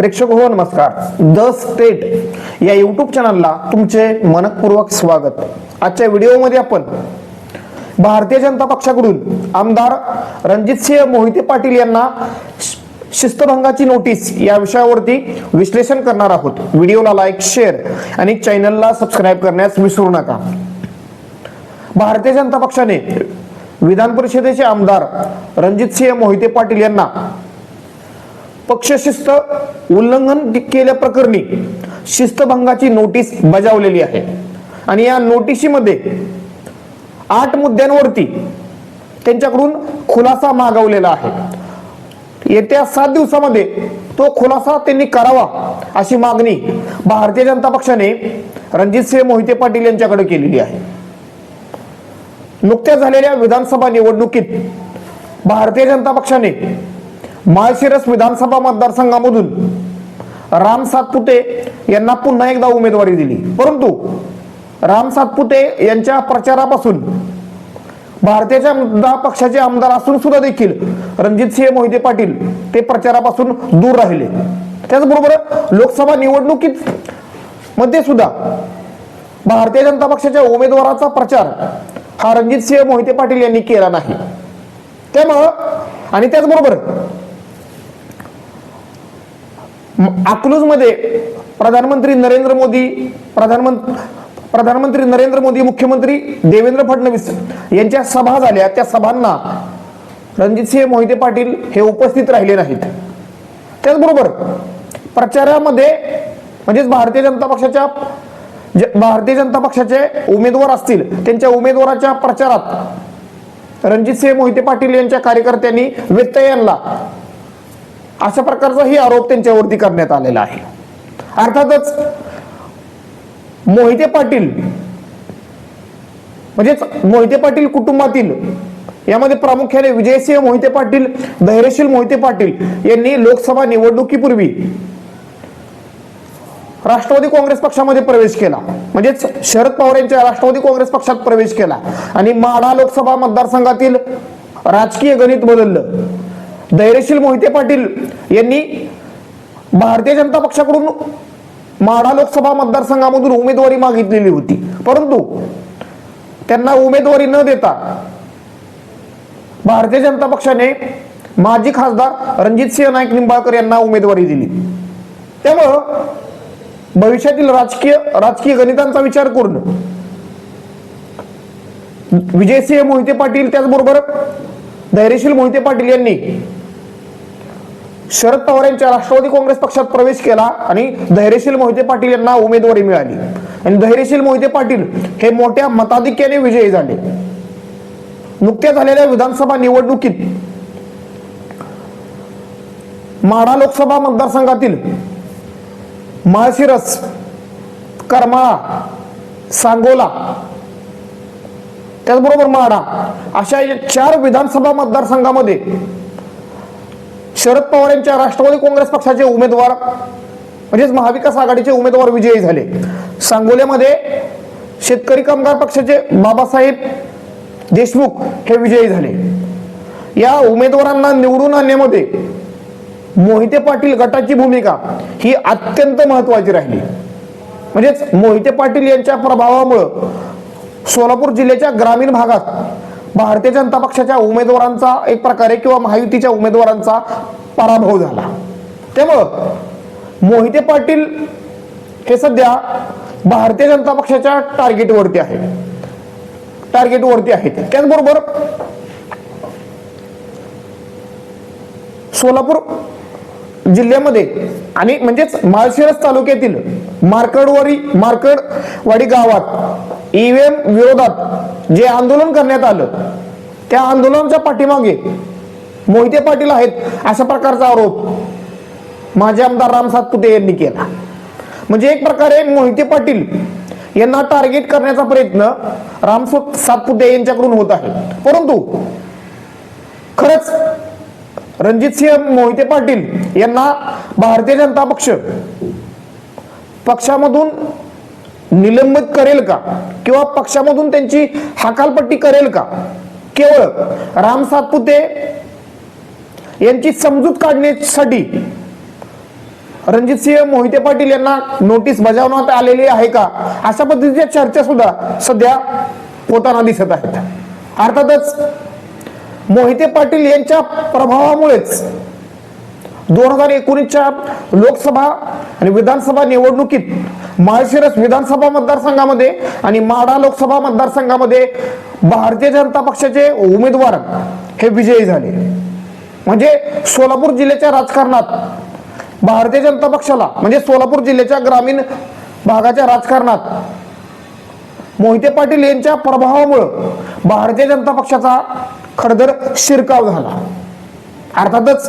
प्रेक्षक हो नमस्कार. द स्टेट या युट्यूब चॅनलला तुमचे मनपूर्वक स्वागत. आजच्या व्हिडिओमध्ये आपण भारतीय जनता पक्षाकडून आमदार रणजितसिंह मोहिते पाटील यांना शिस्तभंगाची नोटीस या विषयावरती विश्लेषण करणार आहोत. व्हिडिओला लाईक शेअर आणि चॅनलला सबस्क्राईब करण्यास विसरू नका. भारतीय जनता पक्षाने विधान परिषदेचे आमदार रणजितसिंह मोहिते पाटील यांना पक्षशिस्त उल्लंघन केल्याप्रकरणी शिस्तभंगाची नोटीस बजावलेली आहे. आणि या नोटिशीमध्ये आठ मुद्द्यांवरती त्यांच्याकडून खुलासा मागवलेला आहे. येत्या सात दिवसामध्ये तो खुलासा त्यांनी करावा अशी मागणी भारतीय जनता पक्षाने रणजितसिंह मोहिते पाटील यांच्याकडे केलेली आहे. नुकत्याच झालेल्या विधानसभा निवडणुकीत भारतीय जनता पक्षाने माळशिरस विधानसभा मतदारसंघामधून राम सातपुते यांना पुन्हा एकदा उमेदवारी दिली. परंतु राम सातपुते यांच्या प्रचारापासून भारतीय जनता पक्षाचे आमदार असून सुद्धा देखील रणजितसिंह मोहिते पाटील ते प्रचारापासून दूर राहिले. त्याचबरोबर लोकसभा निवडणुकीत मध्ये सुद्धा भारतीय जनता पक्षाच्या उमेदवाराचा प्रचार हा रणजितसिंह मोहिते पाटील यांनी केला नाही. त्यामुळं आणि त्याचबरोबर अकलूजमध्ये प्रधानमंत्री नरेंद्र मोदी प्रधानमंत्री प्रधानमंत्री नरेंद्र मोदी मुख्यमंत्री देवेंद्र फडणवीस यांच्या सभा झाल्या. त्या सभांना रणजितसिंह मोहिते पाटील हे उपस्थित राहिले नाहीत. त्याचबरोबर प्रचारामध्ये म्हणजेच भारतीय जनता पक्षाच्या भारतीय जनता पक्षाचे उमेदवार असतील त्यांच्या उमेदवाराच्या प्रचारात रणजितसिंह मोहिते पाटील यांच्या कार्यकर्त्यांनी व्यत्यय आणला. अशा प्रकारचाही आरोप त्यांच्यावरती करण्यात आलेला आहे. अर्थातच मोहिते पाटील म्हणजेच मोहिते पाटील कुटुंबातील यामध्ये प्रामुख्याने विजयसिंह मोहिते पाटील धैर्यशील मोहिते पाटील यांनी लोकसभा निवडणुकीपूर्वी राष्ट्रवादी काँग्रेस पक्षामध्ये प्रवेश केला. म्हणजेच शरद पवार यांच्या राष्ट्रवादी काँग्रेस पक्षात प्रवेश केला. आणि माढा लोकसभा मतदारसंघातील राजकीय गणित बदललं. धैर्यशील मोहिते पाटील यांनी भारतीय जनता पक्षाकडून माढा लोकसभा मतदारसंघामधून उमेदवारी मागितलेली होती. परंतु त्यांना उमेदवारी न देता भारतीय जनता पक्षाने माजी खासदार रणजितसिंह नाईक निंबाळकर यांना उमेदवारी दिली. त्यामुळं भविष्यातील राजकीय राजकीय गणितांचा विचार करून विजयसिंह मोहिते पाटील त्याचबरोबर धैर्यशील मोहिते पाटील यांनी शरद पवार यांच्या राष्ट्रवादी काँग्रेस पक्षात प्रवेश केला आणि धैर्यशील मोहिते पाटील यांना उमेदवारी मिळाली. आणि धैर्यशील मोहिते पाटील हे मोठ्या मताधिक्याने विजयी झाले. नुकत्या झालेल्या विधानसभा निवडणुकीत माढा लोकसभा मतदारसंघातील माळशिरस करमाळा सांगोला त्याचबरोबर माढा अशा या चार विधानसभा मतदारसंघामध्ये शरद पवार यांच्या राष्ट्रवादी काँग्रेस पक्षाचे उमेदवार म्हणजेच महाविकास आघाडीचे उमेदवार विजयी झाले. सांगोल्यामध्ये शेतकरी कामगार पक्षाचे बाबासाहेब देशमुख हे विजयी झाले. या उमेदवारांना निवडून आणण्यामध्ये मोहिते पाटील गटाची भूमिका ही अत्यंत महत्वाची राहिली. म्हणजेच मोहिते पाटील यांच्या प्रभावामुळं सोलापूर जिल्ह्याच्या ग्रामीण भागात भारतीय जनता पक्षाच्या उमेदवारांचा एक प्रकारे किंवा महायुतीच्या उमेदवारांचा पराभव झाला. त्यामुळं मोहिते पाटील हे सध्या भारतीय जनता पक्षाच्या टार्गेटवरती आहे. टार्गेटवरती आहेत. त्याचबरोबर सोलापूर जिल्ह्यामध्ये आणि म्हणजेच माळशिरस तालुक्यातील मार्कडवाडी मार्कडवाडी गावात ईव्हीएम विरोधात जे आंदोलन करण्यात आलं त्या आंदोलनाच्या पाठीमागे मोहिते पाटील आहेत अशा प्रकारचा आरोप माजी आमदार राम सातपुते यांनी केला. म्हणजे एक प्रकारे मोहिते पाटील यांना टार्गेट करण्याचा प्रयत्न राम सातपुते यांच्याकडून होत आहे. परंतु खरंच रणजित सिंह मोहिते पाटील यांना भारतीय जनता पक्ष पक्षामधून निलंबित करेल का? किंवा पक्षामधून त्यांची हकालपट्टी करेल का? केवळ राम सातपुते यांची समजूत काढण्यासाठी रणजितसिंह मोहिते पाटील यांना नोटीस बजावण्यात आलेली आहे का? अशा पद्धतीच्या चर्चा सुद्धा सध्या होताना दिसत आहेत. अर्थातच मोहिते पाटील यांच्या प्रभावामुळेच दोन हजार एकोणीसच्या लोकसभा आणि विधानसभा निवडणुकीत माळशिरस विधानसभा मतदारसंघामध्ये आणि माढा लोकसभा मतदारसंघामध्ये भारतीय जनता पक्षाचे उमेदवार हे विजयी झाले. म्हणजे सोलापूर जिल्ह्याच्या राजकारणात भारतीय जनता पक्षाला म्हणजे सोलापूर जिल्ह्याच्या ग्रामीण भागाच्या राजकारणात मोहिते पाटील यांच्या प्रभावामुळं भारतीय जनता पक्षाचा खडदर शिरकाव झाला. अर्थातच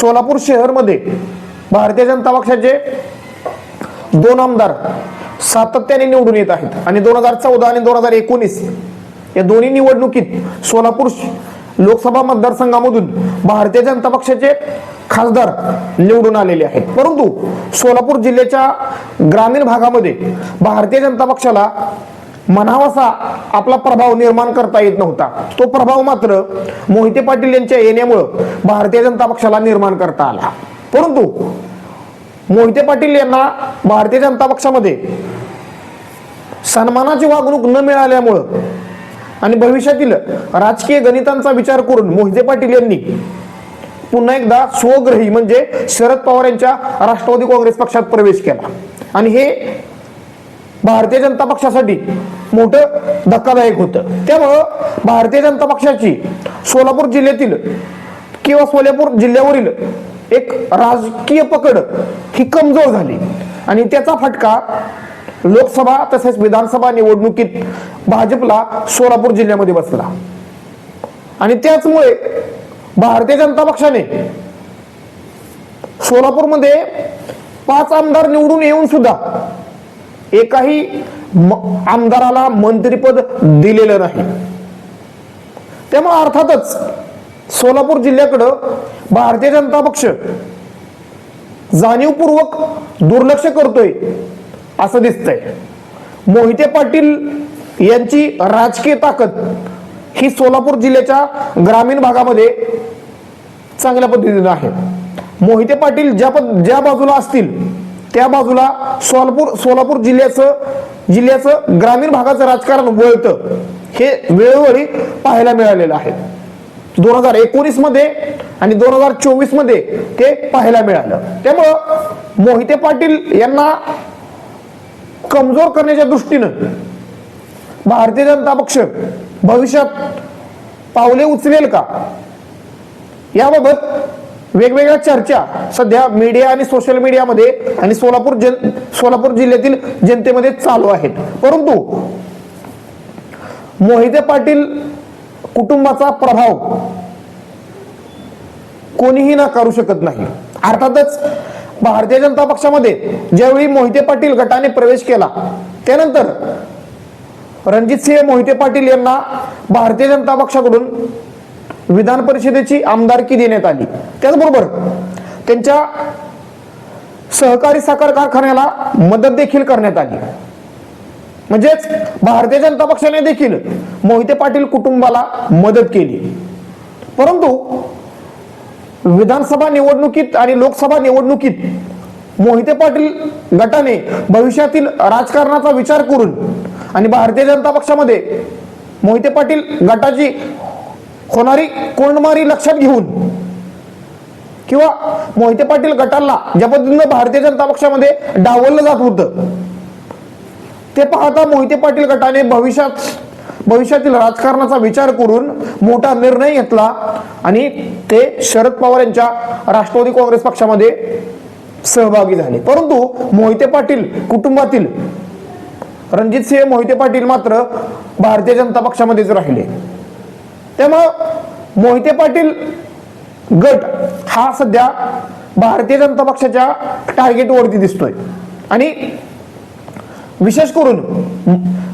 सोलापूर शहरमध्ये भारतीय जनता पक्षाचे दोन आमदार सातत्याने निवडून येत आहेत. आणि दोन हजार चौदा आणि दोन हजार एकोणीस या दोन्ही निवडणुकीत सोलापूर लोकसभा मतदारसंघामधून भारतीय जनता पक्षाचे खासदार निवडून आलेले आहेत. परंतु सोलापूर जिल्ह्याच्या ग्रामीण भागामध्ये भारतीय जनता पक्षाला म्हणावासा आपला प्रभाव निर्माण करता येत नव्हता. तो प्रभाव मात्र मोहिते पाटील यांच्या येण्यामुळं भारतीय जनता पक्षाला निर्माण करता आला. परंतु मोहिते पाटील यांना भारतीय जनता पक्षामध्ये सन्मानाची वागणूक न मिळाल्यामुळं आणि भविष्यातील राजकीय गणितांचा विचार करून मोहिते पाटील यांनी पुन्हा एकदा स्वग्रही म्हणजे शरद पवार यांच्या राष्ट्रवादी काँग्रेस पक्षात प्रवेश केला. आणि हे भारतीय जनता पक्षासाठी मोठं धक्कादायक होतं. त्यामुळं भारतीय जनता पक्षाची सोलापूर जिल्ह्यातील किंवा सोलापूर जिल्ह्यावरील एक राजकीय पकड ही कमजोर झाली. आणि त्याचा फटका लोकसभा तसेच विधानसभा निवडणुकीत भाजपला सोलापूर जिल्ह्यामध्ये बसला. आणि त्याचमुळे भारतीय जनता पक्षाने सोलापूरमध्ये पाच आमदार निवडून येऊन सुद्धा एकाही आमदाराला मंत्रिपद दिलेलं नाही. त्यामुळे अर्थातच सोलापूर जिल्ह्याकडं भारतीय जनता पक्ष जाणीवपूर्वक दुर्लक्ष करतोय असं दिसतंय. मोहिते पाटील यांची राजकीय ताकद ही सोलापूर जिल्ह्याच्या ग्रामीण भागामध्ये चांगल्या पद्धतीनं आहे. मोहिते पाटील ज्या पद- ज्या बाजूला असतील त्या बाजूला सोलापूर सोलापूर जिल्ह्याचं जिल्ह्याचं ग्रामीण भागाचं राजकारण वळतं हे वेळोवेळी पाहायला मिळालेलं आहे. दोन हजार एकोणीसमध्ये आणि दोन हजार चोवीसमध्ये ते पाहायला मिळालं. त्यामुळं मोहिते पाटील यांना कमजोर करण्याच्या दृष्टीनं भारतीय जनता पक्ष भविष्यात पावले उचलेल का? याबाबत वेगवेगळ्या चर्चा सध्या मीडिया आणि सोशल मीडियामध्ये आणि सोलापूर जन सोलापूर जिल्ह्यातील जनतेमध्ये चालू आहेत. परंतु मोहिते पाटील कुटुंबाचा प्रभाव कोणीही नाकारू शकत नाही. अर्थातच भारतीय जनता पक्षामध्ये ज्यावेळी मोहिते पाटील गटाने प्रवेश केला त्यानंतर रणजित सिंह मोहिते पाटील यांना भारतीय जनता पक्षाकडून विधान परिषदेची आमदारकी देण्यात आली. त्याचबरोबर त्यांच्या सहकारी साखर कारखान्याला मदत देखील करण्यात आली. म्हणजेच भारतीय जनता पक्षाने देखील मोहिते पाटील कुटुंबाला मदत केली. परंतु विधानसभा निवडणुकीत आणि लोकसभा निवडणुकीत मोहिते पाटील गटाने भविष्यातील राजकारणाचा विचार करून आणि भारतीय जनता पक्षामध्ये मोहिते पाटील गटाची होणारी कोंडमारी लक्षात घेऊन किंवा मोहिते पाटील गटाला ज्या पद्धतीनं भारतीय जनता पक्षामध्ये डावललं जात होतं ते पाहता मोहिते पाटील गटाने भविष्यात भविष्यातील राजकारणाचा विचार करून मोठा निर्णय घेतला आणि ते शरद पवार यांच्या राष्ट्रवादी काँग्रेस पक्षामध्ये सहभागी झाले. परंतु मोहिते पाटील कुटुंबातील रणजित सिंह मोहिते पाटील मात्र भारतीय जनता पक्षामध्येच राहिले. त्यामुळं मोहिते पाटील गट हा सध्या भारतीय जनता पक्षाच्या टार्गेटवरती दिसतोय. आणि विशेष करून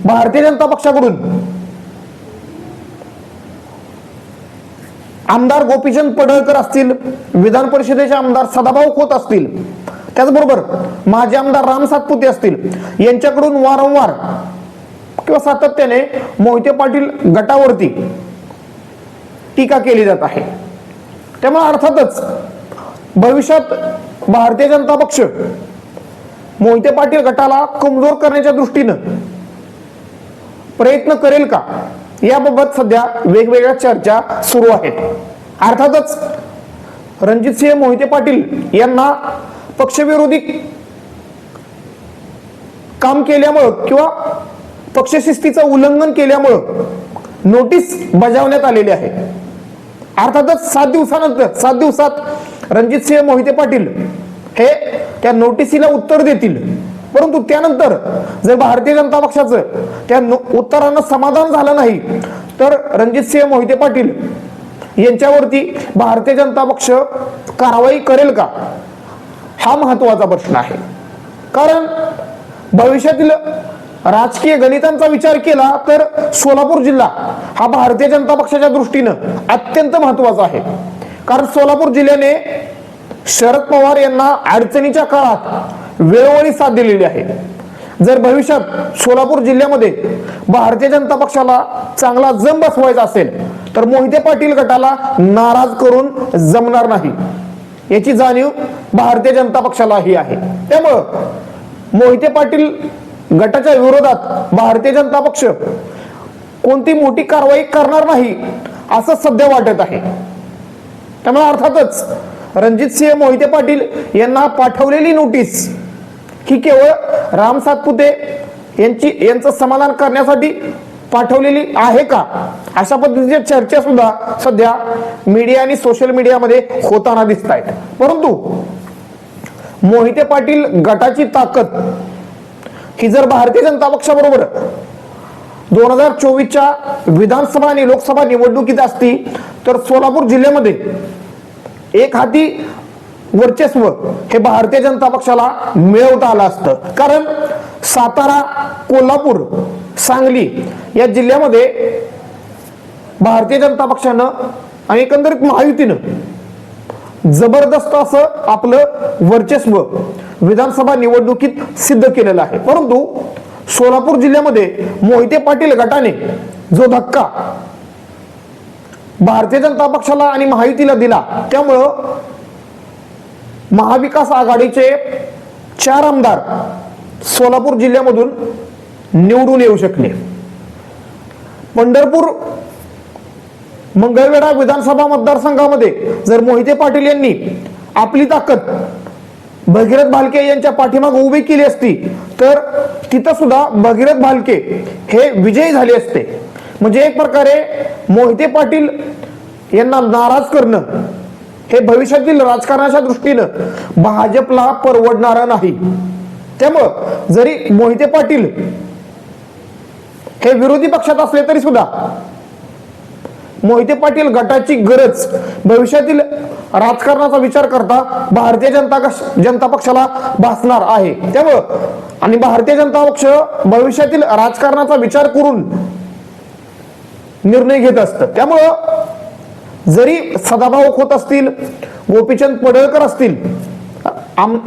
भारतीय जनता पक्षाकडून आमदार गोपीचंद पडळकर असतील विधान परिषदेचे आमदार सदाभाऊ खोत असतील त्याचबरोबर माजी आमदार राम सातपुते असतील यांच्याकडून वारंवार किंवा सातत्याने मोहिते पाटील गटावरती टीका केली जात आहे. त्यामुळे अर्थातच भविष्यात भारतीय जनता पक्ष मोहिते पाटील गटाला कमजोर करण्याच्या दृष्टीनं प्रयत्न करेल का? याबाबत सध्या वेगवेगळ्या चर्चा सुरू आहेत. अर्थातच रणजितसिंह मोहिते पाटील यांना पक्षविरोधी काम केल्यामुळं किंवा पक्षशिस्तीचं उल्लंघन केल्यामुळं नोटीस बजावण्यात आलेली आहे. अर्थातच सात दिवसानंतर सात दिवसात रणजितसिंह मोहिते पाटील हे त्या नोटिसीला उत्तर देतील. परंतु त्यानंतर जर भारतीय जनता पक्षाचं त्या उत्तरानं समाधान झालं नाही तर रणजित सिंह मोहिते पाटील यांच्यावरती भारतीय जनता पक्ष कारवाई करेल का? हा महत्त्वाचा प्रश्न आहे. कारण भविष्यातील राजकीय गणितांचा विचार केला तर सोलापूर जिल्हा हा भारतीय जनता पक्षाच्या दृष्टीनं अत्यंत महत्त्वाचा आहे. कारण सोलापूर जिल्ह्याने शरद पवार यांना अडचणीच्या काळात वेळोवेळी साथ दिलेली आहे. जर भविष्यात सोलापूर जिल्ह्यामध्ये भारतीय जनता पक्षाला चांगला जम बसवायचा असेल तर मोहिते पाटील गटाला नाराज करून जमणार नाही. याची जाणीव भारतीय जनता पक्षालाही आहे. त्यामुळं मोहिते पाटील गटाच्या विरोधात भारतीय जनता पक्ष कोणती मोठी कारवाई करणार नाही असं सध्या वाटत आहे. त्यामुळे अर्थातच रणजित सिंह मोहिते पाटील यांना पाठवलेली नोटीस. ही केवळ राम सातपुते यांची यांचं समाधान करण्यासाठी पाठवलेली आहे का? अशा पद्धतीच्या चर्चा सुद्धा सध्या मीडिया आणि सोशल मीडियामध्ये होताना दिसत आहेत परंतु मोहिते पाटील गटाची ताकद ही जर भारतीय जनता पक्षाबरोबर दोन हजार चोवीसच्या विधानसभा आणि लोकसभा निवडणुकीत असती तर सोलापूर जिल्ह्यामध्ये एक हाती वर्चस्व हे भारतीय जनता पक्षाला मिळवता आलं असतं. कारण सातारा कोल्हापूर सांगली या जिल्ह्यामध्ये भारतीय जनता पक्षानं आणि एकंदरीत महायुतीनं जबरदस्त असं आपलं वर्चस्व विधानसभा निवडणुकीत सिद्ध केलेलं आहे. परंतु सोलापूर जिल्ह्यामध्ये मोहिते पाटील गटाने जो धक्का भारतीय जनता पक्षाला आणि महायुतीला दिला. त्यामुळं महाविकास आघाडीचे चार आमदार सोलापूर जिल्ह्यामधून निवडून येऊ शकले. पंढरपूर मंगळवेढा विधानसभा मतदारसंघामध्ये जर मोहिते पाटील यांनी आपली ताकद भगीरथ भालके यांच्या पाठीमागे उभी केली असती तर तिथं सुद्धा भगीरथ भालके हे विजयी झाले असते. म्हणजे एक प्रकारे मोहिते पाटील यांना नाराज करणं हे भविष्यातील राजकारणाच्या दृष्टीनं भाजपला परवडणार नाही. त्यामुळं जरी मोहिते पाटील हे विरोधी पक्षात असले तरी सुद्धा मोहिते पाटील गटाची गरज भविष्यातील राजकारणाचा विचार करता भारतीय जनता जनता पक्षाला भासणार आहे. त्यामुळं आणि भारतीय जनता पक्ष भविष्यातील राजकारणाचा विचार करून निर्णय घेत असतं. त्यामुळं जरी सदाभाऊ खोत असतील गोपीचंद पडळकर असतील आम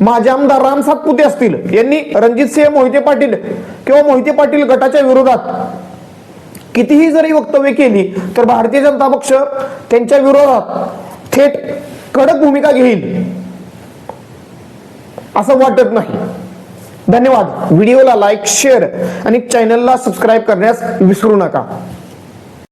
माझे आमदार राम सातपुते असतील यांनी रणजितसिंह मोहिते पाटील किंवा मोहिते पाटील गटाच्या विरोधात कितीही जरी वक्तव्य केली तर भारतीय जनता पक्ष त्यांच्या विरोधात थेट कडक भूमिका घेईल असं वाटत नाही. धन्यवाद. व्हिडिओला लाईक शेअर आणि चॅनलला सबस्क्राईब करण्यास विसरू नका.